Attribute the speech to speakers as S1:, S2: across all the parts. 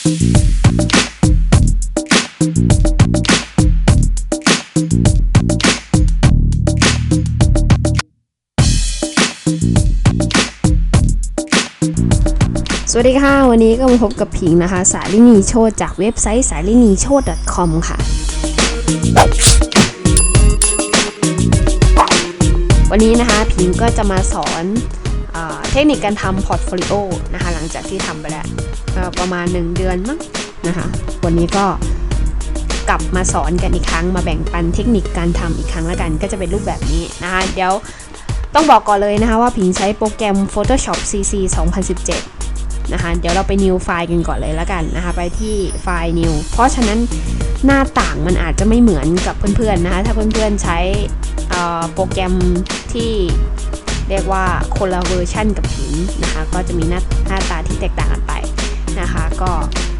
S1: สวัสดีค่ะ วันนี้ก็มาพบกับผิงนะคะ สาลินีโชตจากเว็บไซต์สาลินีโชต .com ค่ะ วันนี้นะคะ ผิงก็จะมาสอน เทคนิคการทำพอร์ตโฟลิโอนะคะหลังจากที่ทำไปแล้วประมาณ 1 เดือนมั้งนะคะวันนี้ก็กลับมาสอนกันอีกครั้งมาแบ่งปันเทคนิคการทำอีกครั้งล้วกัน ก็จะเป็นรูปแบบนี้นะคะเดี๋ยวต้องบอกก่อนเลยนะคะว่าผิงใช้โปรแกรม Photoshop CC 2017 นะคะเดี๋ยวเราไป new ไฟล์กันก่อนเลยล้วกันนะคะไปที่ไฟล์ new เพราะฉะนั้นหน้าต่างมันอาจจะไม่เหมือนกับเพื่อนๆนะคะถ้าเพื่อนๆใช้โปรแกรมที่ เรียกว่าคนละเวอร์ชันกับผิงนะคะ ก็จะมีหน้าหน้าตาที่แตกต่างกันไปนะคะ ก็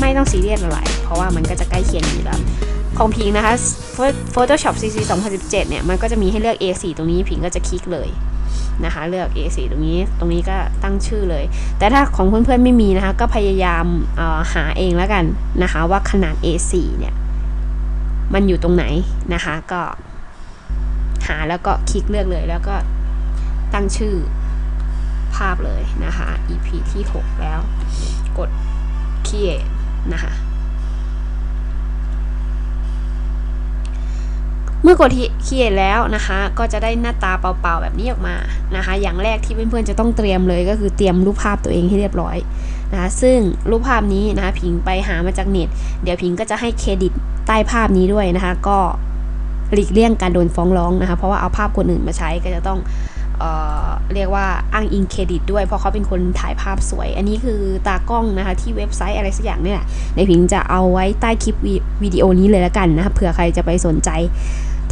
S1: ไม่ต้องซีเรียสอะไร เพราะว่ามันก็จะใกล้เคียงอยู่แล้วของพิงนะคะ Photoshop CC 2017 เนี่ยมันก็จะมีให้เลือก A4 ตรงนี้พิงก็จะคลิกเลยนะคะเลือก A4 ตรงนี้ตรงนี้ก็ตั้งชื่อเลย แต่ถ้าของเพื่อนๆไม่มีนะคะก็พยายามหาเองแล้วกันนะคะว่าขนาด A4 เนี่ยมันอยู่ตรงไหนนะคะก็หาแล้วก็คลิกเลือกเลยแล้วก็ ตั้งชื่อภาพเลยนะคะ EP ที่ 6 แล้ว กด create นะคะ เมื่อกดเขียนแล้วนะคะ ก็จะได้หน้าตาเปล่าๆแบบนี้ออกมานะคะ อย่างแรกที่เพื่อนๆจะต้องเตรียมเลยก็คือเตรียมรูปภาพตัวเองให้เรียบร้อยนะคะซึ่งรูปภาพนี้นะคะพิงไปหามาจากเน็ต เดี๋ยวพิงก็จะให้เครดิตใต้ภาพนี้ด้วยนะคะ ก็หลีกเลี่ยงการโดนฟ้องร้องนะคะ เพราะว่าเอาภาพคนอื่นมาใช้ก็จะต้อง เเรียกว่าอ้างอิงเครดิตด้วยเพราะเขาเป็นคนถ่ายภาพสวย อันนี้คือตากล้องนะคะที่เว็บไซต์อะไรสักอย่างเนี่ยในพิงจะเอาไว้ใต้คลิปวิวิดีโอนี้เลยแล้วกันนะคะเผื่อใครจะไปสนใจ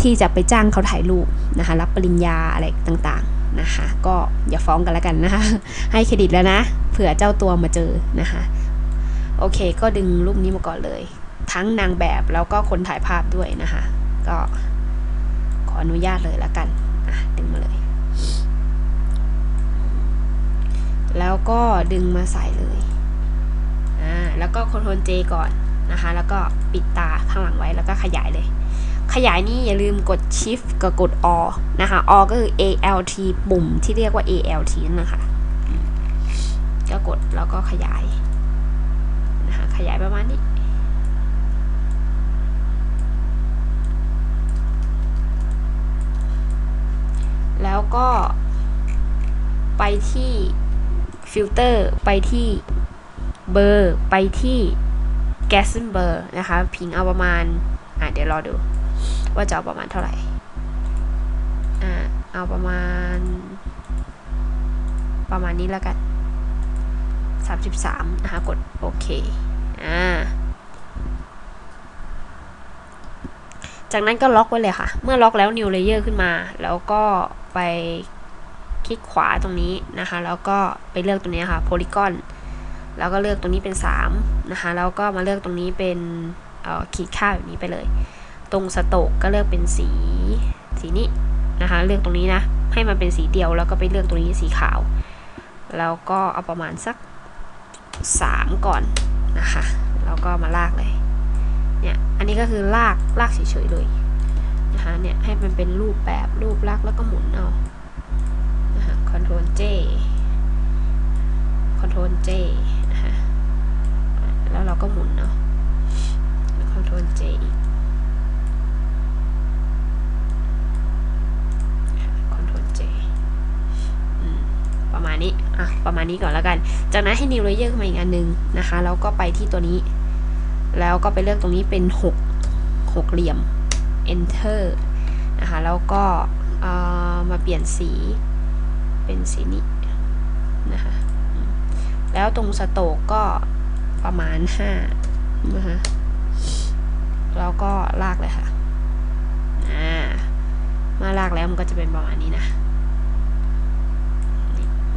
S1: ที่จะไปจ้างเขาถ่ายรูปนะคะรับปริญญาอะไรต่างๆนะคะก็อย่าฟ้องกันแล้วกันนะคะให้เครดิตแล้วนะ เผื่อเจ้าตัวมาเจอนะคะโอเค ก็ดึงรูปนี้มาก่อนเลย ทั้งนางแบบแล้วก็คนถ่ายภาพด้วยนะคะ ก็ขออนุญาตเลยแล้วกันดึงมาเลย แล้วก็ดึงมาใส่เลยอ่าแล้วก็คอนโทรล J ก่อนนะคะ แล้วก็ปิดตาข้างหลังไว้แล้วก็ขยายเลย ขยายนี่อย่าลืมกด Shift กับกด O นะคะ O ก็คือ ALT ปุ่มที่เรียกว่า ALT นั่นนะคะก็กดแล้วก็ขยายนะคะขยายประมาณนี้แล้วก็ไปที่ ฟิลเตอร์ไปที่เบอร์ไปที่แกสเซนเบอร์นะคะ พิงเอาประมาณ อะ เดี๋ยวรอดู ว่าจะเอาประมาณเท่าไหร่ อ่าเอาประมาณ ประมาณนี้แล้วกัน 33 นะคะ กดโอเค อ่า จากนั้นก็ล็อกไว้เลยค่ะ เมื่อล็อกแล้ว new layer ขึ้นมา แล้วก็ไป คลิกขวาตรงนี้นะคะ แล้วก็ไปเลือกตรงนี้ค่ะ polygon แล้วก็เลือกตรงนี้เป็น3นะคะแล้วก็มาเลือกตรงนี้เป็นขีดค่าแบบนี้ไปเลย ตรงสโตกก็เลือกเป็นสีสีนี้นะคะ เลือกตรงนี้นะให้มันเป็นสีเดียวแล้วก็ไปเลือกตรงนี้สีขาว แล้วก็เอาประมาณสัก 3 ก่อนนะคะแล้วก็มาลากเลยเนี่ยอันนี้ก็คือลากลากเฉยๆเลยนะคะเนี่ยให้มันเป็นรูปแบบรูปลักษ์แล้วก็หมุนเอา Ctrl J Ctrl J นะคะแล้วเราก็หมุนเนาะ Ctrl J อีก Ctrl J อืมประมาณนี้ อะ ประมาณนี้ก่อนแล้วกัน จากนั้นให้ New Layer ขึ้นมาอีกอันหนึงนะคะ แล้วก็ไปที่ตัวนี้ แล้วก็ไปเลือกตรงนี้เป็นหกหกเหลี่ยม Enter นะคะ แล้วก็มาเปลี่ยนสี เป็นสีนี้นะคะแล้วตรงสโตกก็ประมาณ5นะคะแล้วก็ลากเลยค่ะอ่ามาลากแล้วมันก็จะเป็นประมาณนี้นะ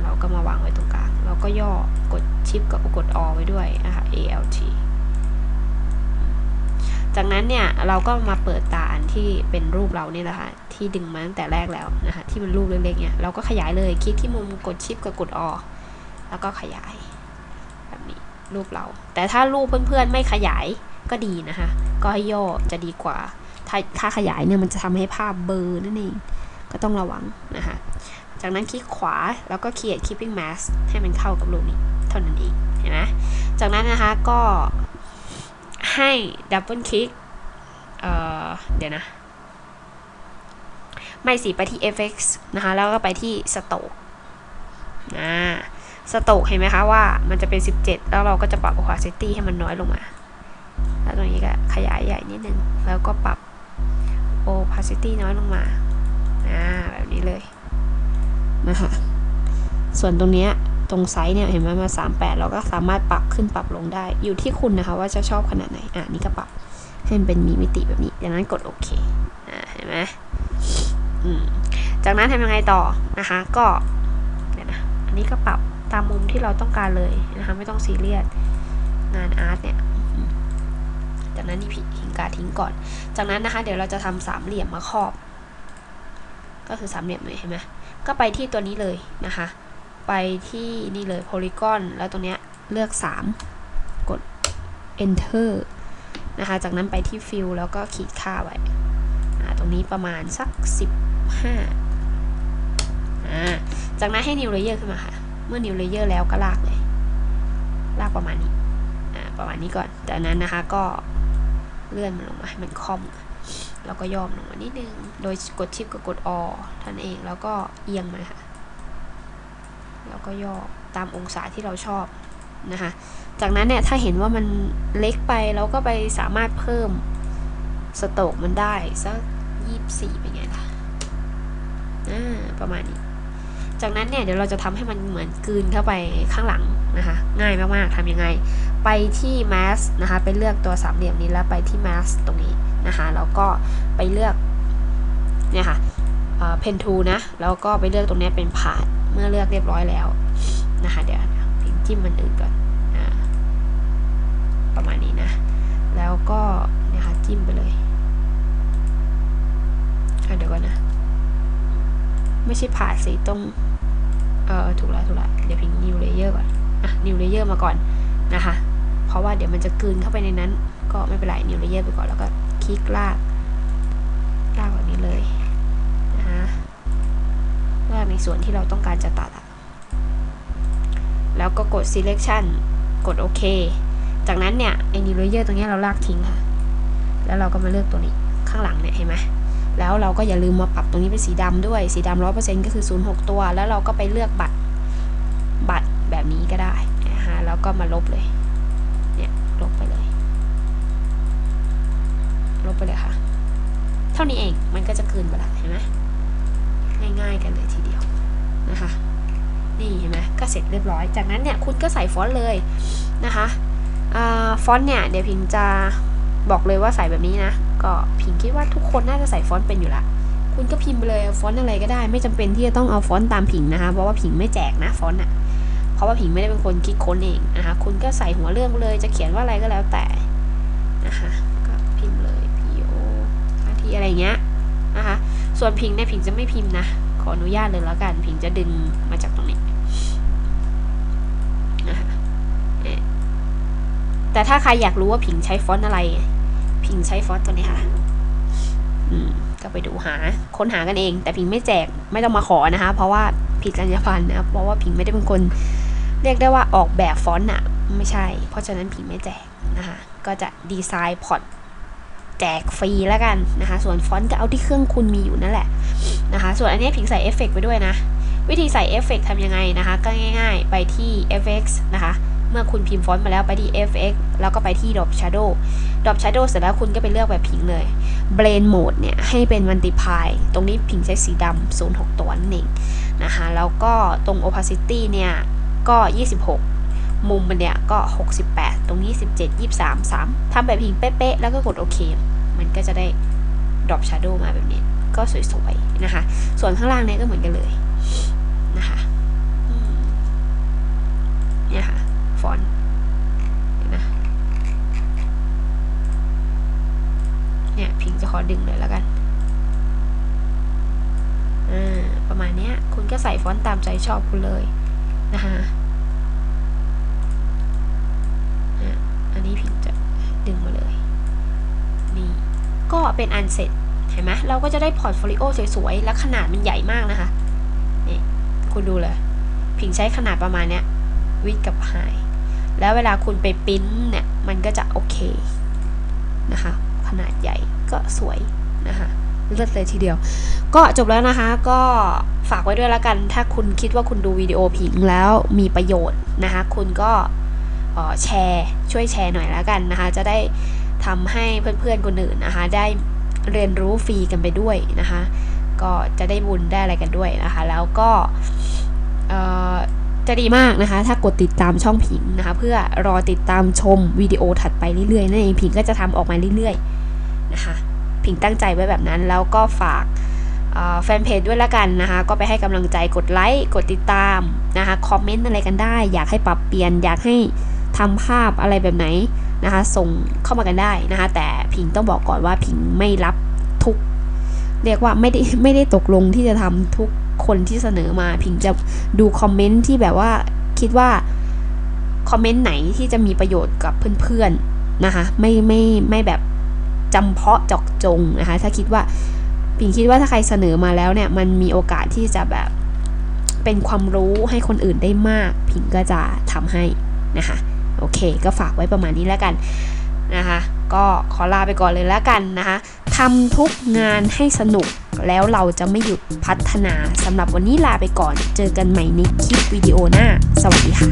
S1: เราก็มาวางไว้ตรงกลางเราก็ย่อกดชิปกับกดอไว้ด้วยนะคะ ALT จากนั้นเนี่ยเราก็มาเปิดตาอันที่เป็นรูปเราเนี่ยแหละค่ะที่ดึงมาตั้งแต่แรกแล้วนะคะที่มันรูปเล็กๆเนี่ยเราก็ขยายเลยคลิกที่มุมกดชิปกับกดอแล้วก็ขยายแบบนี้รูปเรา แต่ถ้ารูปเพื่อนๆไม่ขยายก็ดีนะคะก็ให้ย่อจะดีกว่าถ้าถ้าขยายเนี่ยมันจะทำให้ภาพเบลอร์นั่นเองก็ต้องระวังนะคะจากนั้นคลิกขวาแล้วก็ create keeping mask ให้มันเข้ากับรูปนี้เท่านั้นเองเห็นไหมจากนั้นนะคะก็ ให้ดับเบิลคลิกเเดี๋ยวนะไม่สิไปที่ FX นะคะ แล้วก็ไปที่ Stroke อ่า Stroke เห็นไหมคะว่ามันจะเป็น 17 แล้วเราก็จะปรับ opacity ให้มันน้อยลงมา แล้วตรงนี้ก็ขยายใหญ่นิดนึง แล้วก็ปรับ opacity น้อยลงมาอ่าแบบนี้เลยนะคะส่วนตรงเนี้ย ตรงไซส์เนี่ยเห็นไหมมา 38 เราก็สามารถปรับขึ้นปรับลงได้ อยู่ที่คุณนะคะว่าจะชอบขนาดไหน อ่านี่ก็ปรับให้มันเป็นมีมิติแบบนี้จากนั้นกดโอเค อ่าเห็นไหมอืมจากนั้นทำยังไงต่อนะคะ ก็เดี๋ยวนะอันนี้ก็ปรับตามมุมที่เราต้องการเลยนะคะไม่ต้องซีเรียสงานอาร์ตเนี่ยจากนั้นนี่ผิหิงกาทิ้งก่อน จากนั้นนะคะ เดี๋ยวเราจะทำสามเหลี่ยมมาครอบ ก็คือสามเหลี่ยมเลยเห็นไหมก็ไปที่ตัวนี้เลยนะคะ ไปที่นี่เลย polygon แล้วตรงเนี้ยเลือก 3 กด enter นะคะ จากนั้นไปที่ fill แล้วก็ขีดค่าไว้ตรงนี้ประมาณสัก 15อ่าจากนั้นให้ new layer ขึ้นมาค่ะ เมื่อ new layer แล้วก็ลากเลย ลากประมาณนี้ ประมาณนี้ก่อน จากนั้นนะคะก็เลื่อนมันลงมาให้มันคอมแล้วก็ย่อมลงมานิดนึง โดยกดชิปกับกดอท่านเอง แล้วก็เอียงมาค่ะ ก็ย่อตามองศาที่เราชอบนะคะ จากนั้นเนี่ยถ้าเห็นว่ามันเล็กไปเราก็ไปสามารถเพิ่มสโตรกมันได้สักยี่สี่เป็นไงล่ะอ่าประมาณนี้ จากนั้นเนี่ยเดี๋ยวเราจะทำให้มันเหมือนกืนเข้าไปข้างหลังนะคะ ง่ายมากๆทำยังไง ไปที่ mask นะคะ ไปเลือกตัวสามเหลี่ยมนี้แล้วไปที่ mask ตรงนี้นะคะแล้วก็ไปเลือกเนี่ยค่ะเพนทูนะ แล้วก็ไปเลือกตรงนี้เป็นพาด เมื่อเลือกเรียบร้อยแล้วนะคะเดี๋ยวพิงจิ้มมันอื่นก่อนประมาณนี้นะ แล้วก็เนี่ยค่ะจิ้มไปเลยเดี๋ยวก่อนนะ ไม่ใช่ผ่าสีตรงเออถูกแล้วถูกแล้วเดี๋ยวพิง new layer ก่อนอะ new layer มาก่อนนะคะ เพราะว่าเดี๋ยวมันจะกลืนเข้าไปในนั้น ก็ไม่เป็นไร new layer ไปก่อนแล้วก็คลิกลากลากแบบนี้เลย ลากในส่วนที่เราต้องการจะตัดแล้วก็กด selection กดโอเค จากนั้นเนี่ยไอ้ new layer ตรงนี้เราลากทิ้งค่ะ แล้วเราก็มาเลือกตัวนี้ข้างหลังเนี่ยเห็นไหมแล้วเราก็อย่าลืมมาปรับตรงนี้เป็นสีดำด้วย สีดำร้อยเปอร์เซ็นต์ก็คือ06ตัว แล้วเราก็ไปเลือกบัตร บัตรแบบนี้ก็ได้นะคะแล้วก็มาลบเลย เนี่ยลบไปเลย ลบไปเลยค่ะ เท่านี้เอง มันก็จะคืนไปละเห็นไหม ง่ายๆกันเลยทีเดียวนะคะ นี่เห็นไหมก็เสร็จเรียบร้อย จากนั้นเนี่ยคุณก็ใส่ฟอนต์เลยนะคะฟอนต์เนี่ยเดี๋ยวพิงจะบอกเลยว่าใส่แบบนี้นะ ก็พิงคิดว่าทุกคนน่าจะใส่ฟอนต์เป็นอยู่ละ คุณก็พิมพ์ไปเลยฟอนต์อะไรก็ได้ ไม่จำเป็นที่จะต้องเอาฟอนต์ตามพิงนะคะ เพราะว่าพิงไม่แจกนะฟอนต์อะเพราะว่าพิงไม่ได้เป็นคนคิดค้นเองนะคะ คุณก็ใส่หัวเรื่องเลยจะเขียนว่าอะไรก็แล้วแต่นะคะก็พิมพ์เลย P O R T อะไรเงี้ย ส่วนพิงเนี่ยพิงจะไม่พิมพ์นะ ขออนุญาตเลยแล้วกัน พิงจะดึงมาจากตรงนี้นะคะแต่ถ้าใครอยากรู้ว่าพิงใช้ฟอนต์อะไร พิงใช้ฟอนต์ตัวนี้ค่ะอืมก็ไปดูหา ค้นหากันเอง แต่พิงไม่แจกไม่ต้องมาขอนะคะ เพราะว่าผิดจรรยาบรรณนะเพราะว่าพิงไม่ได้เป็นคน เรียกได้ว่าออกแบบฟอนต์อะไม่ใช่ เพราะฉะนั้นพิงไม่แจกนะคะก็จะดีไซน์พอร์ต แจกฟรีแล้วกันนะคะ ส่วนฟอนต์ก็เอาที่เครื่องคุณมีอยู่นั่นแหละนะคะ ส่วนอันนี้พิงใส่เอฟเฟกไปด้วยนะ วิธีใส่เอฟเฟกทำยังไงนะคะ ก็ง่ายๆ ไปที่ FX นะคะ เมื่อคุณพิมพ์ฟอนต์มาแล้วไปที่ FX แล้วก็ไปที่ Drop Shadow Drop Shadow เสร็จแล้วคุณก็ไปเลือกแบบพิงเลย Blend Mode เนี่ย ให้เป็น Multiply ตรงนี้พิงใช้สีดำ06 ตัวนั่นเองนะคะ แล้วก็ตรง Opacity เนี่ย ก็ 26 มุมมันเนี่ยก็ 68 ตรงนี้ 17 23 3ทำแบบพิงเป๊ะๆ แล้วก็กดโอเค มันก็จะได้ Drop Shadow มาแบบนี้ ก็สวยๆ นะคะ ส่วนข้างล่างเนี่ยก็เหมือนกันเลยนะคะเนี่ยค่ะ ฟอนต์นะเนี่ยพิงจะขอดึงเลยแล้วกันประมาณนี้คุณก็ใส่ฟอนต์ตามใจชอบคุณเลยนะคะ ก็เป็นอันเสร็จเห็นไหมเราก็จะได้พอร์ตโฟลิโอสวยๆ และขนาดมันใหญ่มากนะคะนี่คุณดูเลย ผิงใช้ขนาดประมาณเนี้ยวิดกับไฮแล้วเวลาคุณไปปริ้นเนี่ยมันก็จะโอเคนะคะขนาดใหญ่ก็สวยนะคะเลิศเลยทีเดียว ก็จบแล้วนะคะก็ฝากไว้ด้วยแล้วกัน ถ้าคุณคิดว่าคุณดูวิดีโอผิงแล้วมีประโยชน์นะคะ คุณก็แชร์ช่วยแชร์หน่อยแล้วกันนะคะ จะได้ ทำให้เพื่อนๆคนอื่นนะคะ ได้เรียนรู้ฟรีกันไปด้วยนะคะ ก็จะได้บุญได้อะไรกันด้วยนะคะ แล้วก็จะดีมากนะคะ ถ้ากดติดตามช่องผิงนะคะ เพื่อรอติดตามชมวิดีโอถัดไปเรื่อยๆนั่นเองผิงก็จะทำออกมาเรื่อยๆนะคะ ผิงตั้งใจไว้แบบนั้นแล้วก็ฝากแฟนเพจด้วยละกันนะคะ ก็ไปให้กำลังใจกดไลค์กดติดตามนะคะคอมเมนต์อะไรกันได้ อยากให้ปรับเปลี่ยนอยากให้ทำภาพอะไรแบบไหน นะคะส่งเข้ามากันได้นะคะแต่ผิงต้องบอกก่อนว่าผิงไม่รับทุก เรียกว่าไม่ได้ไม่ได้ตกลงที่จะทำทุกคนที่เสนอมาผิงจะดูคอมเมนต์ที่แบบว่าคิดว่าคอมเมนต์ไหนที่จะมีประโยชน์กับเพื่อนๆนะคะไม่ไม่ไม่แบบจำเพาะจอกจงนะคะถ้าคิดว่าผิงคิดว่าถ้าใครเสนอมาแล้วเนี่ย มันมีโอกาสที่จะแบบเป็นความรู้ให้คนอื่นได้มากผิงก็จะทำให้นะคะ โอเค ก็ฝากไว้ประมาณนี้แล้วกันนะคะก็ขอลาไปก่อนเลยแล้วกันนะคะทำทุกงานให้สนุกแล้วเราจะไม่หยุดพัฒนาสำหรับวันนี้ลาไปก่อน เจอกันใหม่ในคลิปวิดีโอหน้า สวัสดีค่ะ